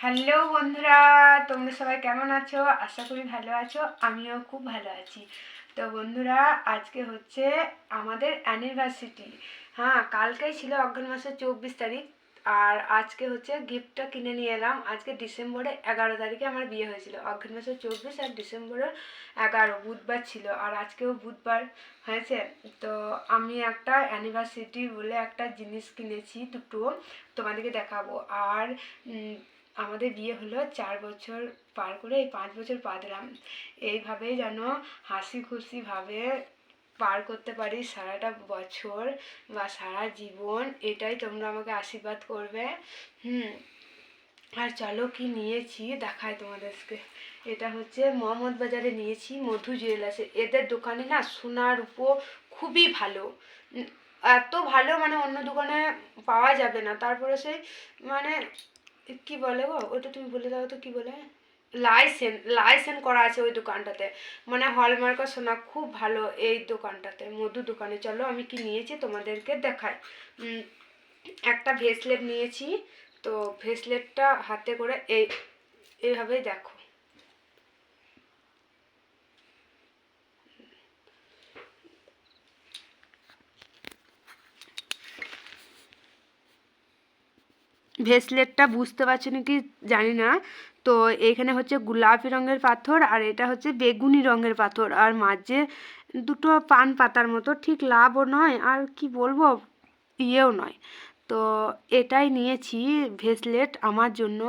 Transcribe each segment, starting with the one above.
Hello বন্ধুরা, তোমরা সবাই কেমন আছো? আশা করি ভালো আছো, আমিও খুব ভালো আছি। তো বন্ধুরা, আজকে হচ্ছে আমাদের অ্যানিভার্সিটি হ্যাঁ কালকেই ছিল অগ্রহণ মাসের চব্বিশ তারিখ, আর আজকে হচ্ছে গিফটটা কিনে নিয়ে এলাম। আজকে ডিসেম্বরে এগারো তারিখে আমার বিয়ে হয়েছিল। অগ্রহণ মাসের চব্বিশ আর ডিসেম্বরের এগারো, বুধবার ছিল, আর আজকেও বুধবার, হয়েছে? তো আমি একটা অ্যানিভার্সিটি বলে একটা জিনিস কিনেছি, দুটো, তোমাদেরকে দেখাবো। আর আমাদের বিয়ে হলো চার বছর পার করে এই পাঁচ বছর পা দিলাম। এইভাবেই যেন হাসি খুশিভাবে পার করতে পারি সারাটা বছর বা সারা জীবন। এটাই তোমরা আমাকে আশীর্বাদ করবে। হুম, আর চলো কি নিয়েছি দেখাই তোমাদেরকে। এটা হচ্ছে মোহাম্মদ বাজারে নিয়েছি মধু জুয়েলার্সে। এদের দোকানে না সোনার উপো খুবই ভালো। এত ভালো মানে অন্য দোকানে পাওয়া যাবে না। তারপরে সেই মানে কি বলে গো? ওটা তুমি বলে দাও তো, কি বলে? লাইসেন লাইসেন করা আছে ওই দোকানটাতে। মানে হলমার্ক সোনা খুব ভালো এই দোকানটাতে, মধু দোকানে। চলো আমি কি নিয়েছি তোমাদেরকে দেখাই। একটা ভেসলেট নিয়েছি। তো ভেসলেটটা হাতে করে এই এইভাবেই দেখো। ভেসলেটটা বুঝতে পারছ নাকি জানি না। তো এখানে হচ্ছে গোলাপি রঙের পাথর আর এটা হচ্ছে বেগুনি রঙের পাথর। আর মাঝে দুটো পান পাতার মতো, ঠিক লাভও নয় আর কি বলব, ইয়েও নয়। তো এটাই নিয়েছি ভেসলেট আমার জন্য।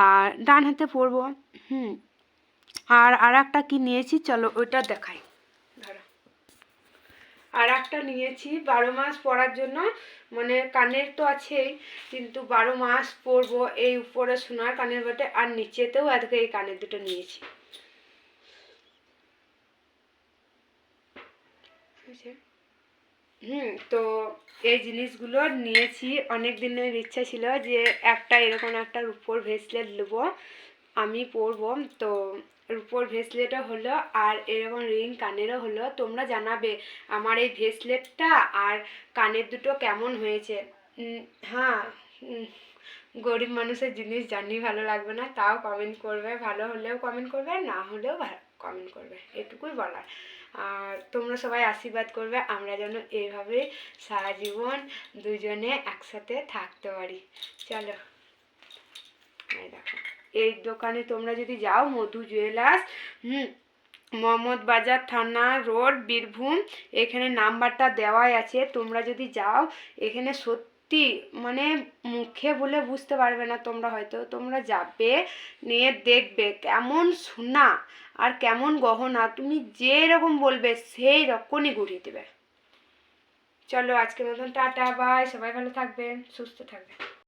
আর ডান হাতে পরবো। হুম। আর আর একটা কী নিয়েছি? চলো ওইটা দেখাই। আর একটা নিয়েছি। বারো মাস পরার জন্য মানে কানের তো আছেই, কিন্তু বারো মাস পরবো এই উপরে সোনার কানের বটে, আর নিচেতেও আজকে এই কানের দুটো নিয়েছি? হুম, তো এই জিনিসগুলো নিয়েছি। অনেক দিনের ইচ্ছা ছিল যে একটা এরকম একটা রূপোর ভেসলেট নেব, আমি পরবো। তো রূপোর ভেসলেটও হলো, আর এরকম রিং কানেরও হলো। তোমরা জানাবে আমার এই ভেসলেটটা আর কানের দুটো কেমন হয়েছে। হ্যাঁ গরিব মানুষের জিনিস জানি ভালো লাগবে না, তাও কমেন্ট করবে। ভালো হলেও কমেন্ট করবে, না হলেও কমেন্ট করবে। এটুকুই বলার। আর তোমরা সবাই আশীর্বাদ করবে, আমরা যেন এইভাবে সারা জীবন দুজনে একসাথে থাকতে পারি। চলো দেখো। এই দোকানে তোমরা যদি যাও, মধু জুয়েলার্স, হুম, মোহাম্মদ বাজার থানা রোড, বীরভূম, এখানে নাম্বারটা দেওয়াই আছে। তোমরা যদি যাও, এখানে সত্যি মানে মুখে বলে বুঝতে পারবে না তোমরা হয়তো। তোমরা যাবে, নিয়ে দেখবে কেমন সোনা আর কেমন গহনা। তুমি যেরকম বলবে, সেই রকমই ঘুরিয়ে দেবে। চলো আজকের মতন টাটা, বাই, সবাই ভালো থাকবে সুস্থ থাকবেন।